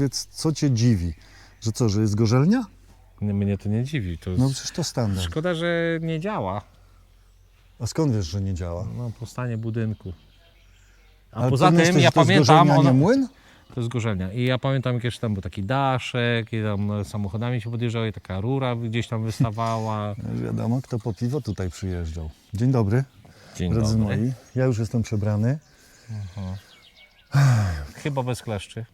powiedz, co cię dziwi? Że co, że jest gorzelnia? Nie, Mnie to nie dziwi. To No przecież to standard. Szkoda, że nie działa. A skąd wiesz, że nie działa? No, powstanie budynku. A Ale poza ty tym myślisz, ja że to jest pamiętam. gorzelnia, a Ona, nie młyn? to jest gorzelnia. I ja pamiętam, jak jeszcze tam był taki daszek, i tam e, samochodami się podjeżdżało, i taka rura gdzieś tam wystawała. Już wiadomo, kto po piwo tutaj przyjeżdżał. Dzień dobry, Dzień drodzy dobry. moi. Ja już jestem przebrany. Chyba bez kleszczy.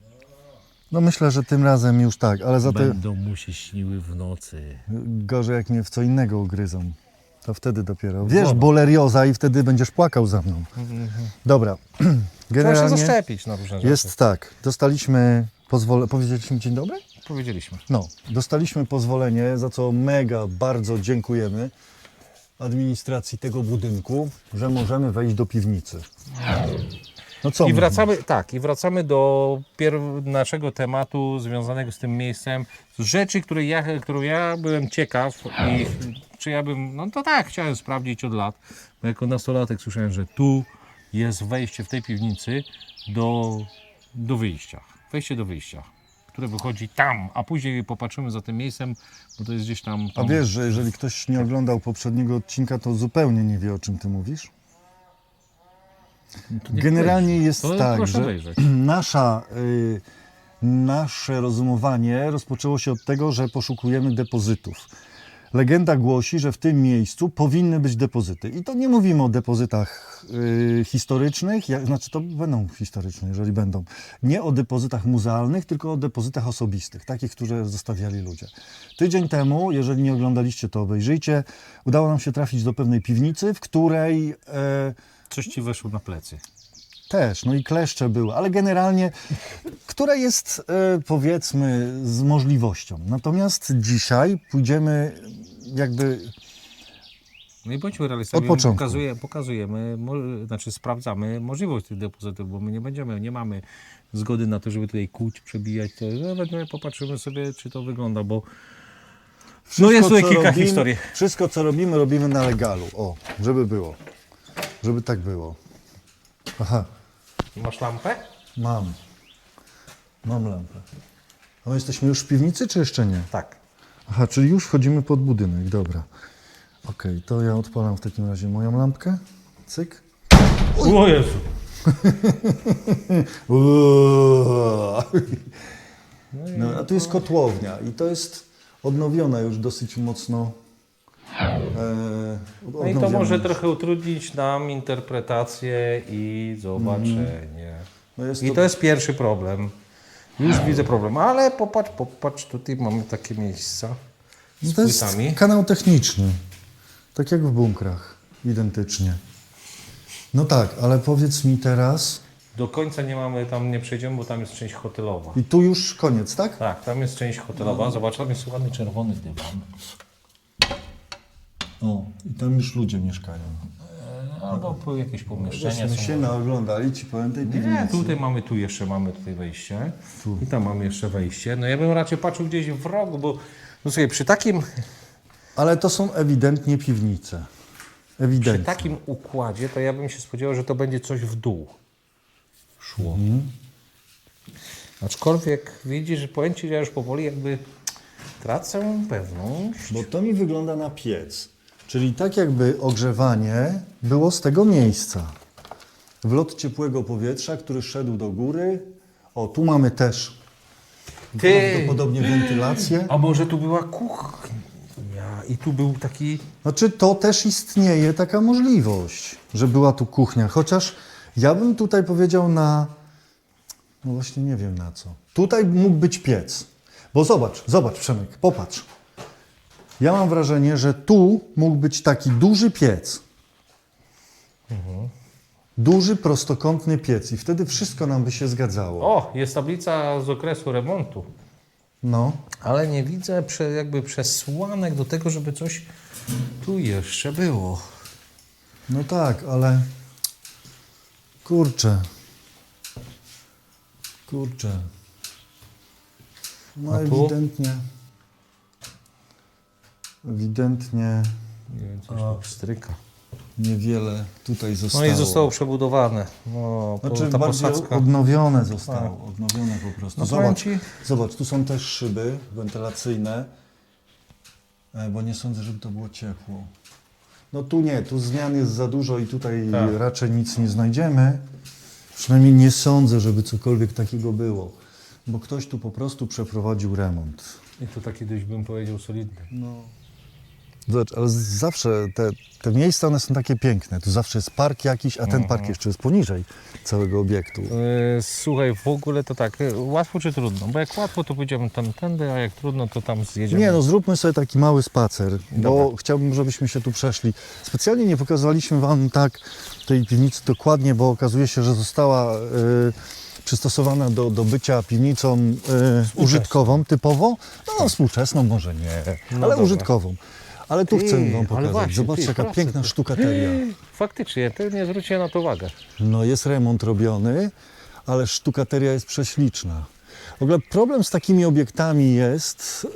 No myślę, że tym razem już tak, ale za to Będą mu się śniły w nocy. gorzej jak mnie w co innego ugryzą. To wtedy dopiero. Wiesz, bolerioza i wtedy będziesz płakał za mną. Dobra. Trzeba się Generalnie zaszczepić na różne rzeczy. jest tak. Dostaliśmy pozwolenie. Powiedzieliśmy dzień dobry? Powiedzieliśmy. No, dostaliśmy pozwolenie, za co mega bardzo dziękujemy administracji tego budynku, że możemy wejść do piwnicy. No co? I wracamy, tak, i wracamy do naszego tematu związanego z tym miejscem. Z rzeczy, które ja, którą ja byłem ciekaw i czy ja bym, no to tak, chciałem sprawdzić od lat. Bo jako nastolatek słyszałem, że tu jest wejście w tej piwnicy do, do wyjścia. Wejście do wyjścia, które wychodzi tam, a później popatrzymy za tym miejscem, bo to jest gdzieś tam. A tam wiesz, że jeżeli ktoś nie oglądał poprzedniego odcinka, to zupełnie nie wie, o czym ty mówisz? Generalnie jest to tak, że nasza, y, nasze rozumowanie rozpoczęło się od tego, że poszukujemy depozytów. Legenda głosi, że w tym miejscu powinny być depozyty. I to nie mówimy o depozytach y, historycznych, jak, znaczy to będą historyczne, jeżeli będą. Nie o depozytach muzealnych, tylko o depozytach osobistych, takich, które zostawiali ludzie. Tydzień temu, jeżeli nie oglądaliście, to obejrzyjcie, udało nam się trafić do pewnej piwnicy, w której... E, Coś ci weszło na plecy. też, no i kleszcze były, ale generalnie, która jest e, powiedzmy z możliwością. Natomiast dzisiaj pójdziemy jakby, No i bądźmy realistami. Od początku. Pokazuje, pokazujemy, mo, znaczy sprawdzamy możliwość tych depozytów, bo my nie będziemy, nie mamy zgody na to, żeby tutaj kuć, przebijać. To no, będziemy, popatrzymy sobie, czy to wygląda, bo no jest tutaj co kilka robimy, historii. Wszystko, co robimy, robimy na legalu. O, żeby było. Żeby tak było. Aha, Masz lampę? mam. Mam lampę. A my jesteśmy już w piwnicy, czy jeszcze nie? Tak. Aha, czyli już wchodzimy pod budynek, dobra. Okej, to ja odpalam w takim razie moją lampkę. Cyk. O Jezu. Uuuu. No, a tu jest kotłownia i to jest odnowiona już dosyć mocno. E, No i to może trochę utrudnić nam interpretację i zobaczenie. No I to- to jest pierwszy problem. Już widzę problem, ale popatrz, popatrz, tutaj mamy takie miejsca z No to jest płytami. kanał techniczny. Tak jak w bunkrach. Identycznie. No tak, ale powiedz mi teraz. Do końca nie mamy, tam nie przejdziemy, bo tam jest część hotelowa. I tu już koniec, tak? Tak, tam jest część hotelowa. Zobacz, tam jest ładny czerwony dywan. O, i tam już ludzie mieszkają. Albo po jakieś pomieszczenia są. się naoglądali, ci powiem tej Nie, piwnicy. tutaj mamy, tu jeszcze mamy tutaj wejście. I tam mamy jeszcze wejście. No ja bym raczej patrzył gdzieś w rogu, bo no słuchaj, przy takim, Ale to są ewidentnie piwnice. przy Ewidentnie. takim układzie, to ja bym się spodziewał, że to będzie coś w dół szło. Aczkolwiek widzisz, że powiem Ci, że ja już powoli jakby tracę pewność. Bo to mi wygląda na piec. Czyli tak jakby ogrzewanie było z tego miejsca. Wlot ciepłego powietrza, który szedł do góry. O, tu mamy też Ty! prawdopodobnie wentylację. A może tu była kuchnia i tu był taki... Znaczy to też istnieje taka możliwość, że była tu kuchnia. Chociaż ja bym tutaj powiedział na... No właśnie nie wiem na co. Tutaj mógł być piec. Bo zobacz, zobacz Przemek, popatrz. Ja mam wrażenie, że tu mógł być taki duży piec. Duży, prostokątny piec i wtedy wszystko nam by się zgadzało. O, jest tablica z okresu remontu. No. Ale nie widzę prze, jakby przesłanek do tego, żeby coś tu jeszcze było. No tak, ale kurczę. Kurczę. No A tu? ewidentnie. Ewidentnie. Coś. Niewiele tutaj No zostało. i zostało przebudowane. No, po- Znaczy ta bardziej posadzka. odnowione zostało, odnowione po prostu. No powiem zobacz, ci- zobacz, tu są też szyby wentylacyjne, e, bo nie sądzę, żeby to było ciepło. No tu nie, tu zmian jest za dużo i tutaj Tak. raczej nic nie znajdziemy. Przynajmniej nie sądzę, żeby cokolwiek takiego było, bo ktoś tu po prostu przeprowadził remont. I to taki dość bym powiedział solidny. No. Zobacz, ale zawsze te, te miejsca, one są takie piękne. Tu zawsze jest park jakiś, a ten park jeszcze jest poniżej całego obiektu. E, Słuchaj, w ogóle to tak, e, łatwo czy trudno? Bo jak łatwo, to pójdziemy tam tędy, a jak trudno, to tam zjedziemy. Nie no, zróbmy sobie taki mały spacer, bo Dobra. chciałbym, żebyśmy się tu przeszli. Specjalnie nie pokazaliśmy Wam tak tej piwnicy dokładnie, bo okazuje się, że została y, przystosowana do, do bycia piwnicą y, użytkową typowo. No, współczesną może nie, No ale dobra. użytkową. Ale tu Ty, chcę Wam ale pokazać. właśnie, Zobaczcie, ty, jaka proszę piękna cię. sztukateria. Faktycznie, ty nie zwróciłem na to uwagę. No jest remont robiony, ale sztukateria jest prześliczna. W ogóle problem z takimi obiektami jest,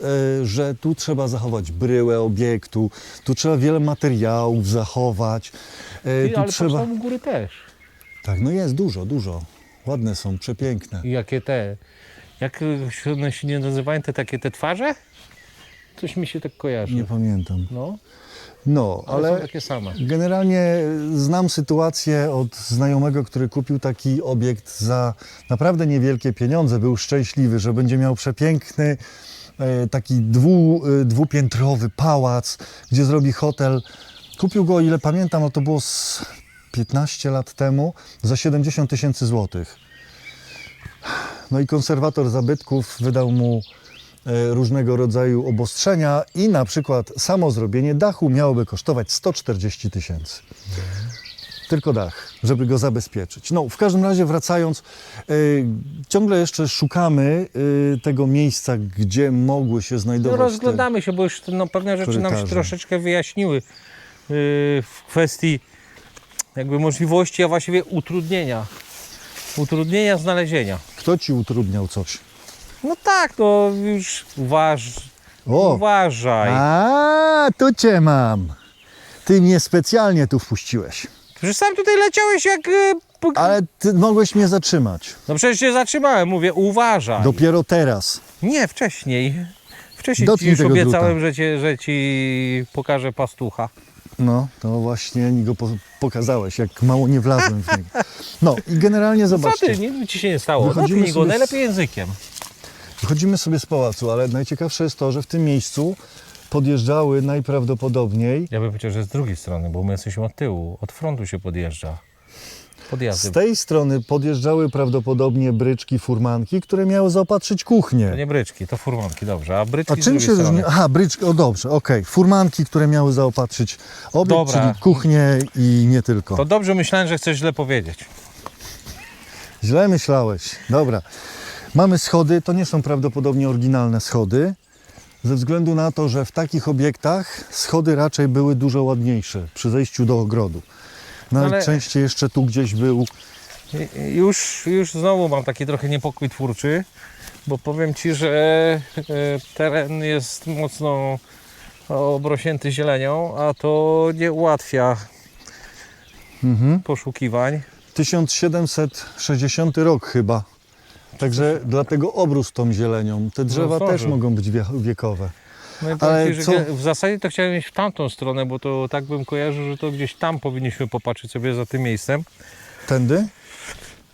e, że tu trzeba zachować bryłę obiektu, tu trzeba wiele materiałów zachować. e, Ty, Tu ale trzeba. tam u góry też. Tak, no jest dużo, dużo. Ładne są, przepiękne. I jakie te, jak e, one się nie nazywają, te takie te twarze? Coś mi się tak kojarzy. Nie pamiętam. No, No, ale, są ale takie same. generalnie znam sytuację od znajomego, który kupił taki obiekt za naprawdę niewielkie pieniądze. Był szczęśliwy, że będzie miał przepiękny e, taki dwu, e, dwupiętrowy pałac, gdzie zrobi hotel. Kupił go, o ile pamiętam, no to było z 15 lat temu, za 70 tysięcy złotych. No i konserwator zabytków wydał mu różnego rodzaju obostrzenia i na przykład samo zrobienie dachu miałoby kosztować 140 tysięcy. Tylko dach, żeby go zabezpieczyć. No, w każdym razie wracając, e, ciągle jeszcze szukamy e, tego miejsca, gdzie mogły się No, znajdować te... rozglądamy się, bo już no, pewne rzeczy nam się korytarze. troszeczkę wyjaśniły yy, w kwestii jakby możliwości, a właściwie utrudnienia. Utrudnienia znalezienia. Kto ci utrudniał coś? No tak, no już uważ, O! uważaj. A, tu cię mam. Ty mnie specjalnie tu wpuściłeś. Przecież sam tutaj leciałeś jak... e, po- Ale ty mogłeś mnie zatrzymać. No przecież się zatrzymałem, mówię uważaj. Dopiero teraz. Nie, wcześniej. Wcześniej Dotknij ci już tego obiecałem, że, cię, że ci pokażę pastucha. No, to właśnie mi go po pokazałeś, jak mało nie wlazłem w niego. No i generalnie Co zobaczcie, ty, nic ci się nie stało. Wychodzimy Dotknij go sobie z- najlepiej językiem. Wychodzimy sobie z pałacu, ale najciekawsze jest to, że w tym miejscu podjeżdżały najprawdopodobniej Ja bym powiedział, że z drugiej strony, bo my jesteśmy od tyłu, od frontu się podjeżdża. z Podjazdy. tej strony podjeżdżały prawdopodobnie bryczki, furmanki, które miały zaopatrzyć To kuchnię. nie bryczki, to furmanki, dobrze. A bryczki A z czym drugiej się różni? Aha, bryczki, o dobrze, okej. Furmanki, które miały zaopatrzyć obiekt, Dobra. czyli kuchnię i nie tylko. To dobrze myślałem, że chcesz źle powiedzieć. Źle myślałeś. Dobra. Mamy schody, to nie są prawdopodobnie oryginalne schody, ze względu na to, że w takich obiektach schody raczej były dużo ładniejsze przy zejściu do ogrodu. Najczęściej jeszcze tu gdzieś był. Już, już znowu mam taki trochę niepokój twórczy, bo powiem Ci, że e, teren jest mocno obrosięty zielenią, a to nie ułatwia Mhm. poszukiwań. 1760 rok chyba. Także dlatego obrósł tą zielenią. Te drzewa zdążył. też mogą być wie- wiekowe. No Ale co- w zasadzie to chciałem iść w tamtą stronę, bo to tak bym kojarzył, że to gdzieś tam powinniśmy popatrzeć sobie za tym miejscem. Tędy?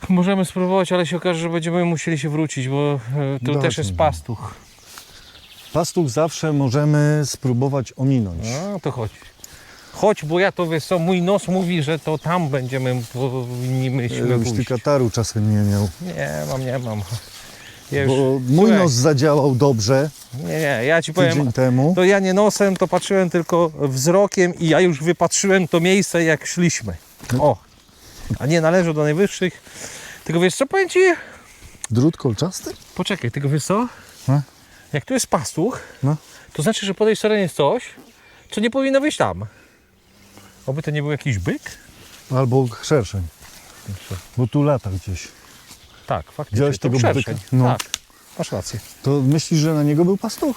Możemy spróbować, ale się okaże, że będziemy musieli się wrócić, bo e, tu też jest pastuch. Pastuch zawsze możemy spróbować ominąć. No to chodź. Chodź, bo ja to wiesz co, mój nos mówi, że to tam będziemy powinniśmy Żebyś ty kataru czasem nie miał. Nie mam, nie mam. Ja już, Bo mój Słuchaj, nos zadziałał dobrze Nie, nie, ja ci powiem, temu. to ja nie nosem, to patrzyłem tylko wzrokiem i ja już wypatrzyłem to miejsce jak szliśmy. O, a nie należy do najwyższych. Tylko wiesz co, powiem ci, Drut kolczasty? poczekaj, tylko wiesz co, No. jak tu jest pastuch, No. to znaczy, że po tej stronie jest coś, co nie powinno być tam. Oby to nie był jakiś byk? Albo szerszeń. Bo tu lata gdzieś. Tak, faktycznie. Widziałeś tego przestrzeń. byka? No. Tak, masz rację. To myślisz, że na niego był pastuch?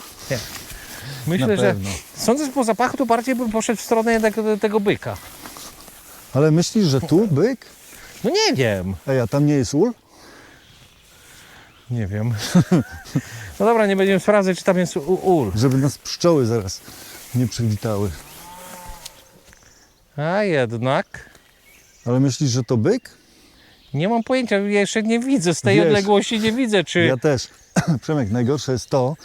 Myślę, Na że sądząc po zapachu, to bardziej bym poszedł w stronę jednak tego byka. Ale myślisz, że tu byk? No nie wiem. Ej, a tam nie jest ul? Nie wiem. No dobra, nie będziemy sprawdzać, czy tam jest ul. Żeby nas pszczoły zaraz nie przywitały. A jednak. Ale myślisz, że to byk? Nie mam pojęcia, ja jeszcze nie widzę, z tej Wiesz, odległości nie widzę, czy... Ja też. Przemek, najgorsze jest to,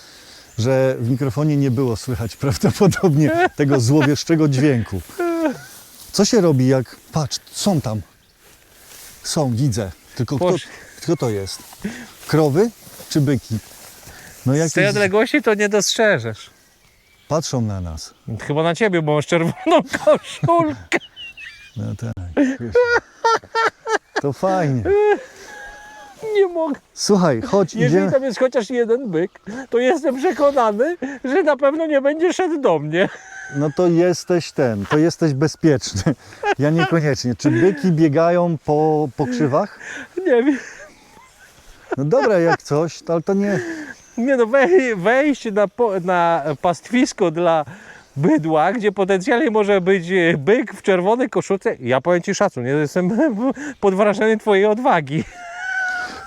że w mikrofonie nie było słychać prawdopodobnie tego złowieszczego dźwięku. Co się robi jak... Patrz, są tam. Są, widzę. Tylko kto, Boże. kto to jest? Krowy czy byki? No Z tej jakieś... odległości to nie dostrzeżesz. Patrzą na nas. Chyba na ciebie, bo masz czerwoną koszulkę. No tak. wiesz. To fajnie. Nie mogę. Słuchaj, chodź, Jeżeli idziemy. tam jest chociaż jeden byk, to jestem przekonany, że na pewno nie będzie szedł do mnie. No to jesteś ten, to jesteś bezpieczny. Ja niekoniecznie. Czy byki biegają po, po krzywach? Nie wiem. No dobra, jak coś, to, ale to nie. Nie no, wej, wejść na, na pastwisko dla bydła, gdzie potencjalnie może być e, byk w czerwonej koszulce. Ja powiem Ci szacun, ja jestem pod wrażeniem Twojej odwagi.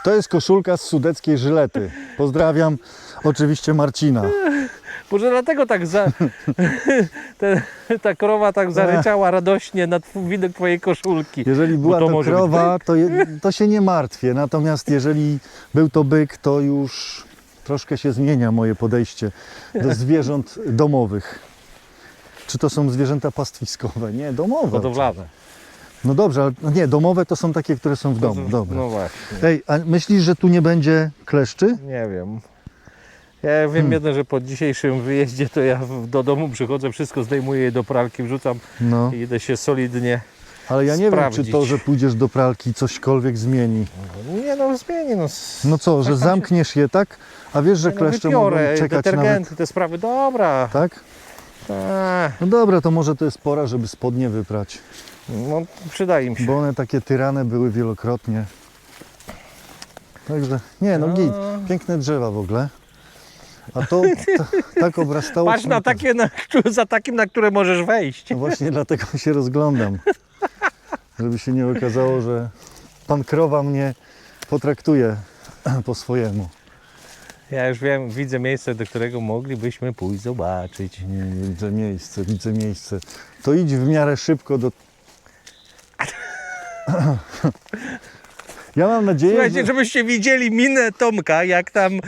To jest koszulka z sudeckiej żylety. Pozdrawiam oczywiście Marcina. Może dlatego tak za, te, ta krowa tak zaryczała radośnie na widok Twojej koszulki. Jeżeli była to to, krowa, to, je, to się nie martwię. Natomiast jeżeli był to byk, to już troszkę się zmienia moje podejście do zwierząt domowych. Czy to są zwierzęta pastwiskowe? Nie, domowe. Hodowlane. No dobrze, ale no nie, domowe to są takie, które są w domu. Dobra. No właśnie. Ej, a myślisz, że tu nie będzie kleszczy? Nie wiem. Ja wiem Hmm. jedno, że po dzisiejszym wyjeździe to ja do domu przychodzę, wszystko zdejmuję je do pralki, wrzucam No, i idę się solidnie. Ale ja nie wiem, sprawdzić. czy to, że pójdziesz do pralki cośkolwiek zmieni. Nie no, zmienię. No, No co, że Tak się- zamkniesz je tak, a wiesz, że no, kleszcze mogą wypiorę, czekać detergenty, nawet... te sprawy, dobra. Tak? A, No dobra, to może to jest pora, żeby spodnie wyprać. no, przyda im się. Bo one takie tyrane były wielokrotnie. Także, nie no A. git, piękne drzewa w ogóle. A to ta, tak obrastało... Patrz na takie, na, za takim, na które możesz wejść. No właśnie dlatego się rozglądam. Żeby się nie okazało, że pan krowa mnie potraktuje po swojemu. Ja już wiem, widzę miejsce, do którego moglibyśmy pójść zobaczyć. Nie, nie widzę miejsce, widzę miejsce. To idź w miarę szybko do... Ja mam nadzieję, Słuchajcie, że... żebyście widzieli minę Tomka, jak tam e,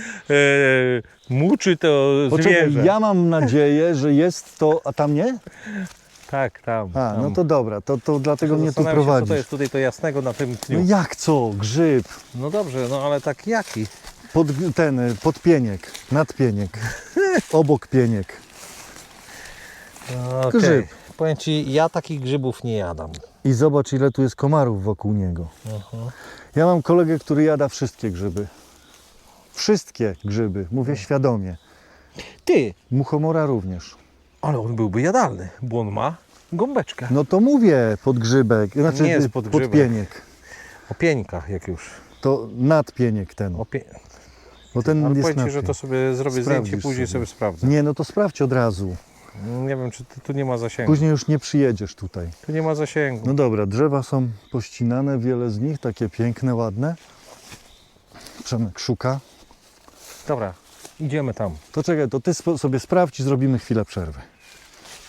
muczy to Poczekaj, zwierzę. ja mam nadzieję, że jest to... A tam nie? Tak, tam. A, tam. no to dobra, to, to dlatego mnie tu Zastanawiam się, Co to prowadzisz. jest tutaj to jasnego na tym No dniu? jak co? Grzyb, No dobrze, no ale tak jaki? pod, ten, y, podpieniek, nadpieniek, obok pieniek. Okay. Grzyb. Powiem Ci, ja takich grzybów nie jadam. I zobacz, ile tu jest komarów wokół niego. Ja mam kolegę, który jada wszystkie grzyby. Wszystkie grzyby, mówię świadomie. Ty, Muchomora również. Ale on byłby jadalny, bo on ma gąbeczkę. No to mówię podgrzybek, znaczy Nie jest y, podgrzybek. podpieniek. O pieńkach jak już. To nadpieniek ten, O pie... bo ten Ale jest powiem Ci, że to sobie zrobię zdjęcie, Sprawdzisz później sobie. sobie, sprawdzę. Nie, no to sprawdź od razu. Nie wiem, czy tu, tu nie ma zasięgu. Później już nie przyjedziesz tutaj. Tu nie ma zasięgu. No dobra, drzewa są pościnane, wiele z nich, takie piękne, ładne. Przemek szuka. Dobra, idziemy tam. To czekaj, to ty sobie sprawdź i zrobimy chwilę przerwy.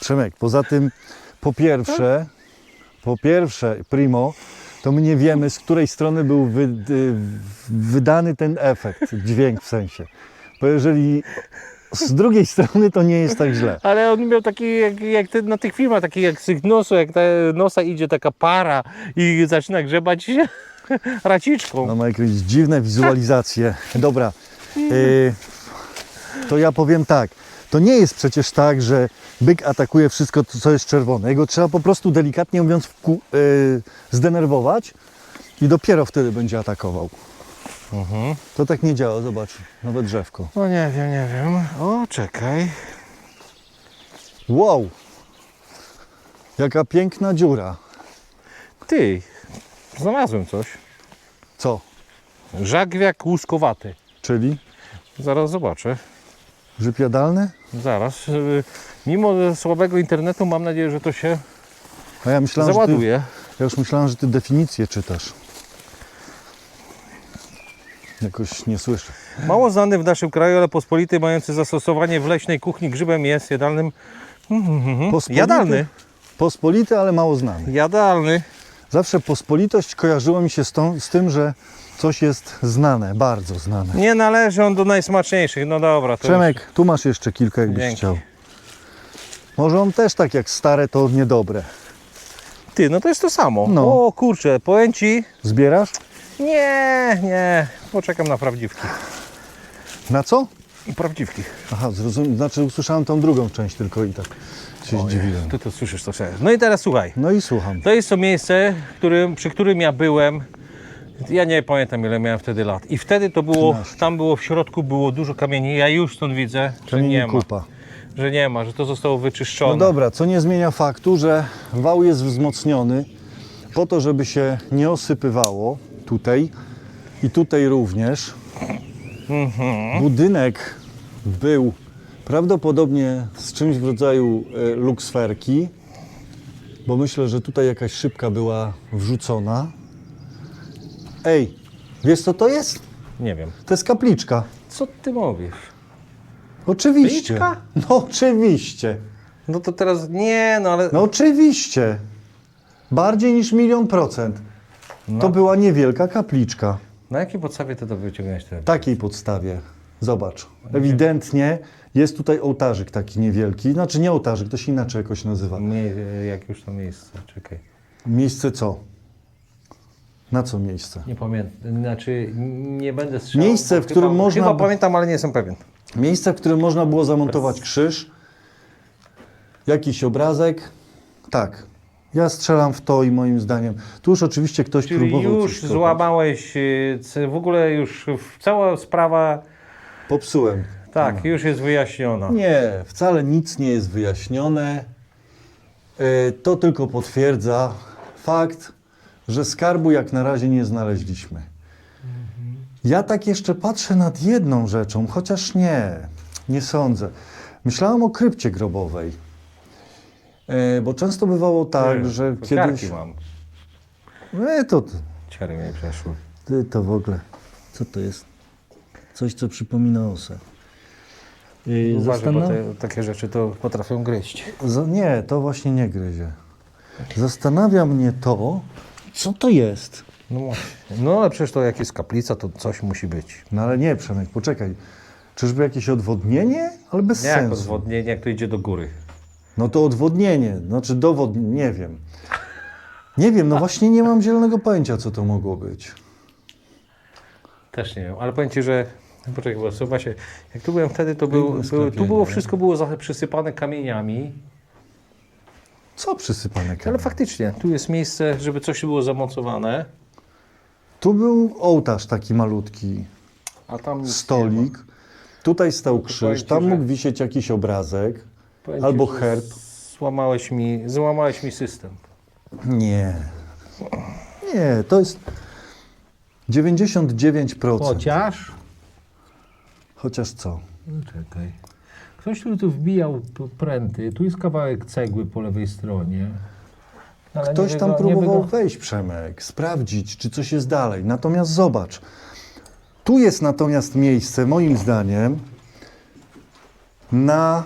Przemek, poza tym, po pierwsze, po pierwsze, primo, to my nie wiemy, z której strony był wy, y, wydany ten efekt, dźwięk w sensie. Bo jeżeli z drugiej strony, to nie jest tak źle. Ale on miał taki, jak, jak ty, na tych filmach, taki jak z tych nosu, jak ta nosa idzie taka para i zaczyna grzebać się raciczką. No ma jakieś dziwne wizualizacje. Dobra, y, to ja powiem tak. To nie jest przecież tak, że byk atakuje wszystko, co jest czerwone. Jego trzeba po prostu delikatnie mówiąc wku, y, zdenerwować i dopiero wtedy będzie atakował. Mhm. To tak nie działa, zobacz, nowe drzewko. No nie wiem, nie wiem. O, czekaj. Wow! Jaka piękna dziura. Ty, znalazłem coś. Co? Żagwiak łuskowaty. Czyli Zaraz zobaczę. Grzyb jadalny? Zaraz. Mimo słabego internetu mam nadzieję, że to się A ja myślałem, że ty, załaduje. Ja już myślałem, że ty definicję czytasz. Jakoś nie słyszę. Mało znany w naszym kraju, ale pospolity, mający zastosowanie w leśnej kuchni grzybem jest jadalnym. Pospolity- Jadalny. Pospolity, ale mało znany. Jadalny. Zawsze pospolitość kojarzyło mi się z, tą, z tym, że coś jest znane, bardzo znane. Nie należy on do najsmaczniejszych. No dobra, to Przemek, tu masz jeszcze kilka, jakbyś Dzięki. chciał. Może on też tak jak stare, to niedobre. Już... Ty, no to jest to samo. No. O kurczę, powiem ci. Zbierasz? Nie, nie. Poczekam na prawdziwki. Na co? Prawdziwki. Aha, zrozumiem. Znaczy usłyszałem tą drugą część tylko i tak się zdziwiłem. Ty to słyszysz to sobie. No i teraz słuchaj. No i słucham. To jest to miejsce, którym, przy którym ja byłem. Ja nie pamiętam ile miałem wtedy lat. I wtedy to było, 13. tam było w środku było dużo kamieni. Ja już stąd widzę, że Kamieni nie ma. kupa. Że nie ma, że to zostało wyczyszczone. No dobra, co nie zmienia faktu, że wał jest wzmocniony po to, żeby się nie osypywało tutaj i tutaj również. Budynek był prawdopodobnie z czymś w rodzaju e, luksferki, bo myślę, że tutaj jakaś szybka była wrzucona. Ej, wiesz co to jest? Nie wiem. To jest kapliczka. Co ty mówisz? Oczywiście. Kapliczka? No oczywiście. No to teraz nie, no ale. No oczywiście. Bardziej niż milion procent. To była niewielka kapliczka. Na jakiej podstawie ty to wyciągnąłeś teraz? Takiej podstawie. Zobacz. Ewidentnie jest tutaj ołtarzyk taki niewielki. Znaczy nie ołtarzyk, to się inaczej jakoś nazywa. Nie, jak już to miejsce, czekaj. Miejsce co? Na co miejsce? Nie pamiętam, znaczy nie będę strzelał. Miejsce, w którym chyba, można Chyba pamiętam, ale nie jestem pewien. Miejsce, w którym można było zamontować krzyż. Jakiś obrazek. Tak. Ja strzelam w to i moim zdaniem. Tu już oczywiście ktoś Czyli próbował już coś złamałeś, y, w ogóle już cała sprawa, Popsułem. tak, już jest wyjaśniona. Nie, wcale nic nie jest wyjaśnione. E, To tylko potwierdza fakt, że skarbu jak na razie nie znaleźliśmy. Ja tak jeszcze patrzę nad jedną rzeczą, chociaż nie, nie sądzę. Myślałem o krypcie grobowej. E, Bo często bywało tak, że kiedyś. mam. E, to, Ciary mnie przeszły. ty, to w ogóle. Co to jest? Coś, co przypomina osę. Yy, Uważaj, bo zastan- te, takie rzeczy to potrafią gryźć. Za- Nie, to właśnie nie gryzie. Zastanawia mnie to, co to jest. No właśnie. No ale przecież to jak jest kaplica, to coś musi być. No ale nie, Przemek, poczekaj. Czyżby jakieś odwodnienie? Ale bez Nie jak sensu. odwodnienie, jak to idzie do góry. No to odwodnienie, znaczy dowod, nie wiem. Nie wiem, no właśnie nie mam zielonego pojęcia, co to mogło być. Też nie wiem, ale powiem Ci, że poczekaj, bo właśnie, jak tu byłem wtedy, to był, Piękne był, sklepienie, tu było nie? wszystko było za- przysypane kamieniami, Co przysypane ale kamień? faktycznie, tu jest miejsce, żeby coś było zamocowane, Tu był ołtarz taki malutki, a tam nic stolik. Tutaj stał krzyż, powiem ci, tam że- mógł wisieć jakiś obrazek. Powiem Albo że herb. Złamałeś mi, złamałeś mi system. Nie. Nie, to jest 99%. Chociaż? Chociaż co? No czekaj. Ktoś tu, tu wbijał pręty, tu jest kawałek cegły po lewej stronie. Ale Ktoś tam próbował wejść, Przemek, sprawdzić, czy coś jest dalej. Natomiast zobacz, tu jest natomiast miejsce, moim zdaniem, na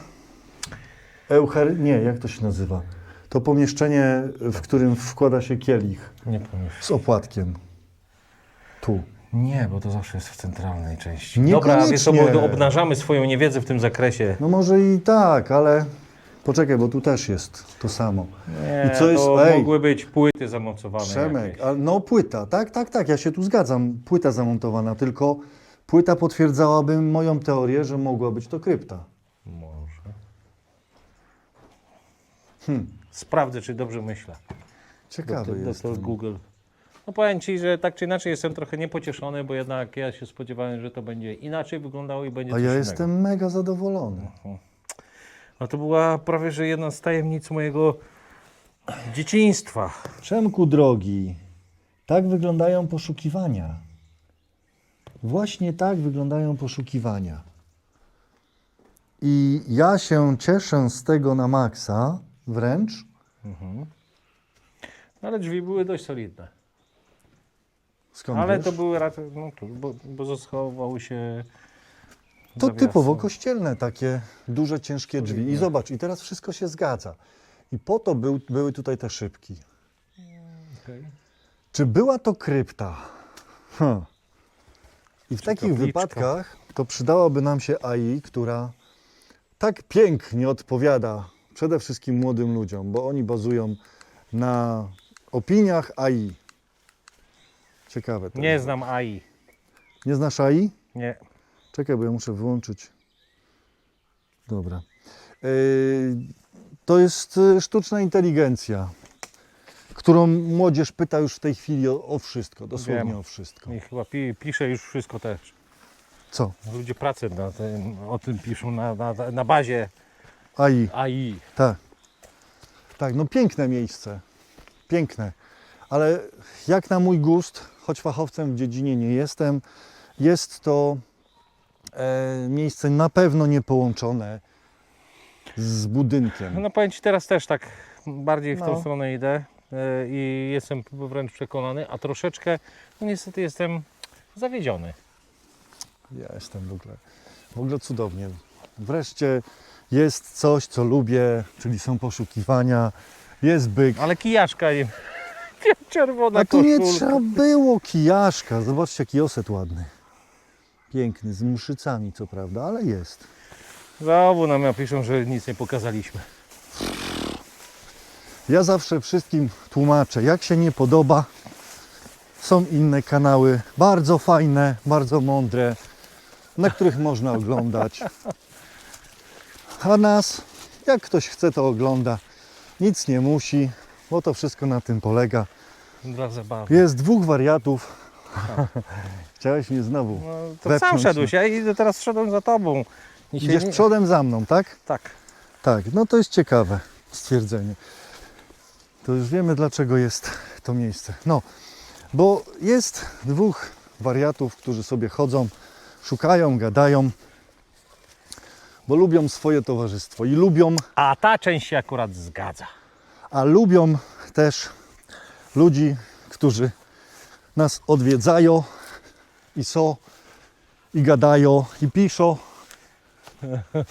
Euchary... Nie, jak to się nazywa? To pomieszczenie, w którym wkłada się kielich Nie z opłatkiem. Tu. Nie, bo to zawsze jest w centralnej części. Dobra, Niekoniecznie. wiesz co, bo obnażamy swoją niewiedzę w tym zakresie. No może i tak, ale poczekaj, bo tu też jest to samo. Nie, I co jest- to ej. mogły być płyty zamocowane Przemek, jakieś. a no płyta, tak, tak, tak, ja się tu zgadzam. Płyta zamontowana, tylko płyta potwierdzałaby moją teorię, że mogła być to krypta. Może. Hmm. Sprawdzę, czy dobrze myślę. Doktor, jest. doktor Google. No powiem Ci, że tak czy inaczej jestem trochę niepocieszony, bo jednak ja się spodziewałem, że to będzie inaczej wyglądało i będzie A coś ja innego. jestem mega zadowolony. No to była prawie, że jedna z tajemnic mojego dzieciństwa. Przemku drogi, tak wyglądają poszukiwania. Właśnie tak wyglądają poszukiwania. I ja się cieszę z tego na maksa, wręcz, Ale drzwi były dość solidne. Skąd Ale wiesz? to były raczej, no bo, bo zachowały się To zawiasy. typowo kościelne, takie duże, ciężkie drzwi. I zobacz, i teraz wszystko się zgadza. I po to był, były tutaj te szybki. Okej. Czy była to krypta? Hm. I w Czy takich kapliczka? wypadkach to przydałaby nam się AI, która tak pięknie odpowiada przede wszystkim młodym ludziom, bo oni bazują na opiniach AI. Ciekawe to Nie jest. znam AI. Nie znasz AI? Nie. Czekaj, bo ja muszę wyłączyć. Dobra. Yy, to jest y, sztuczna inteligencja, którą młodzież pyta już w tej chwili o, o wszystko, dosłownie Wiem. o wszystko. I chyba pi, pisze już wszystko też. Co? Ludzie pracę na tym, o tym piszą na, na, na bazie AI, AI. tak. Tak, no piękne miejsce. Piękne. Ale jak na mój gust, choć fachowcem w dziedzinie nie jestem, jest to e, miejsce na pewno niepołączone z budynkiem. No powiem Ci teraz też tak bardziej w tą No. stronę idę e, i jestem wręcz przekonany, a troszeczkę no niestety jestem zawiedziony. Ja jestem w ogóle, w ogóle cudownie. Wreszcie jest coś, co lubię, czyli są poszukiwania, jest byk. Ale kijaszka nie czerwona A tu nie koszulka. trzeba było kijaszka. Zobaczcie, jaki oset ładny. Piękny, z muszycami co prawda, ale jest. Znowu nam napiszą, że nic nie pokazaliśmy. Ja zawsze wszystkim tłumaczę, jak się nie podoba, są inne kanały, bardzo fajne, bardzo mądre, na których można oglądać. A nas, jak ktoś chce, to ogląda. Nic nie musi, bo to wszystko na tym polega. Dla zabawy. Jest dwóch wariatów. Chciałeś mnie znowu. No, to sam szedłeś, ja idę teraz szedłem za tobą. I się Idziesz nie- przodem za mną, tak? Tak. Tak, no to jest ciekawe stwierdzenie. To już wiemy, dlaczego jest to miejsce. No, bo jest dwóch wariatów, którzy sobie chodzą, szukają, gadają, bo lubią swoje towarzystwo i lubią, A ta część się akurat zgadza. a lubią też ludzi, którzy nas odwiedzają i są, i gadają, i piszą,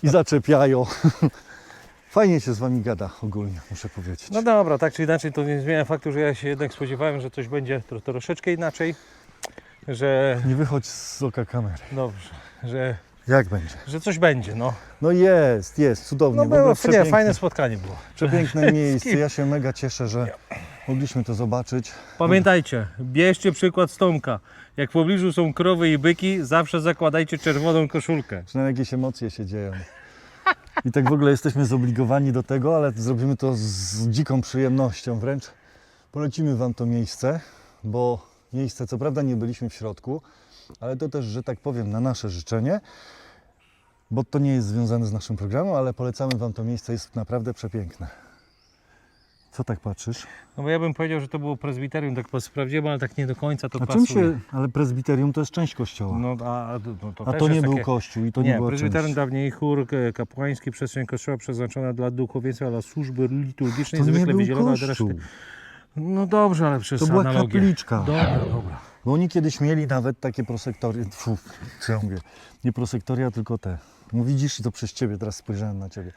i zaczepiają. Fajnie się z wami gada ogólnie, muszę powiedzieć. No dobra, tak czy inaczej to nie zmienia faktu, że ja się jednak spodziewałem, że coś będzie tro, troszeczkę inaczej. Że Nie wychodź z oka kamery. dobrze, że, Jak będzie? że coś będzie, no. No jest, jest, cudownie. No było, nie, fajne spotkanie było. przepiękne miejsce. Ja się mega cieszę, że mogliśmy to zobaczyć. Pamiętajcie, bierzcie przykład z Tomka. Jak w pobliżu są krowy i byki, zawsze zakładajcie czerwoną koszulkę. Przynajmniej jakieś emocje się dzieją. I tak w ogóle jesteśmy zobligowani do tego, ale zrobimy to z dziką przyjemnością wręcz. Polecimy Wam to miejsce, bo miejsce, co prawda nie byliśmy w środku, ale to też, że tak powiem, na nasze życzenie, bo to nie jest związane z naszym programem, ale polecamy Wam to miejsce, jest naprawdę przepiękne. Co tak patrzysz? No bo ja bym powiedział, że to było prezbiterium, tak sprawdziłem, ale tak nie do końca to A pasuje. czym się, ale prezbiterium to jest część kościoła. No, a, no, to A to nie był takie... kościół i to nie, nie, była prezbiterium część. dawniej chór e, kapłański, przestrzeń kościoła przeznaczona dla duchowieństwa oraz służby liturgicznej, To nie zwykle był wydzielona od reszty. kościół. No dobrze, ale przez To była analogię. kapliczka. Dobra, dobra. Bo oni kiedyś mieli nawet takie prosektoria, tfu, co ja mówię, nie prosektoria, tylko te. No widzisz, to przez ciebie, teraz spojrzałem na ciebie.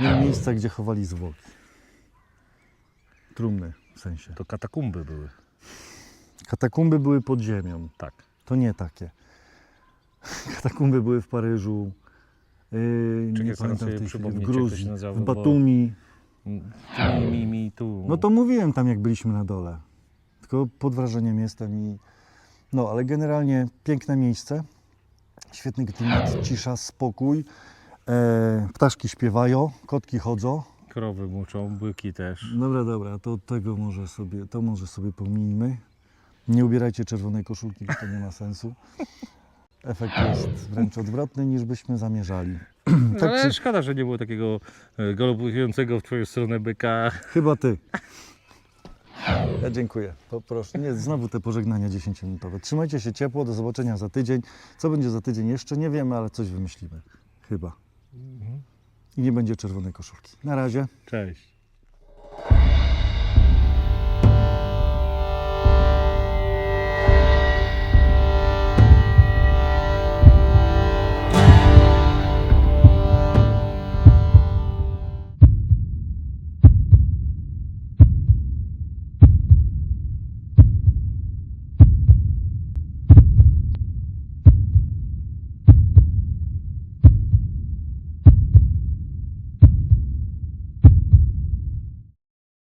Mieli miejsca, gdzie chowali zwłoki. Trumny w sensie. To katakumby były. Katakumby były pod ziemią. Tak. To nie takie. Katakumby były w Paryżu, yy, Czekaj, nie pamiętam tej w Gruzji, w bo- Batumi. Tu, mi, mi, tu. No to mówiłem tam, jak byliśmy na dole. Tylko pod wrażeniem jestem i. No, ale generalnie piękne miejsce. Świetny klimat, cisza, spokój. E, ptaszki śpiewają, kotki chodzą. Krowy muczą, byki też. Dobra, dobra, to tego może sobie, to może sobie pomijmy. Nie ubierajcie czerwonej koszulki, bo to nie ma sensu. Efekt jest wręcz odwrotny niż byśmy zamierzali. No, ale szkoda, że nie było takiego e, galopującego w twoją stronę byka. Chyba ty. Ja dziękuję. Poproszę. Nie, znowu te pożegnania 10-minutowe. Trzymajcie się ciepło, do zobaczenia za tydzień. Co będzie za tydzień jeszcze nie wiemy, ale coś wymyślimy. Chyba. I nie będzie czerwonej koszulki. Na razie. Cześć.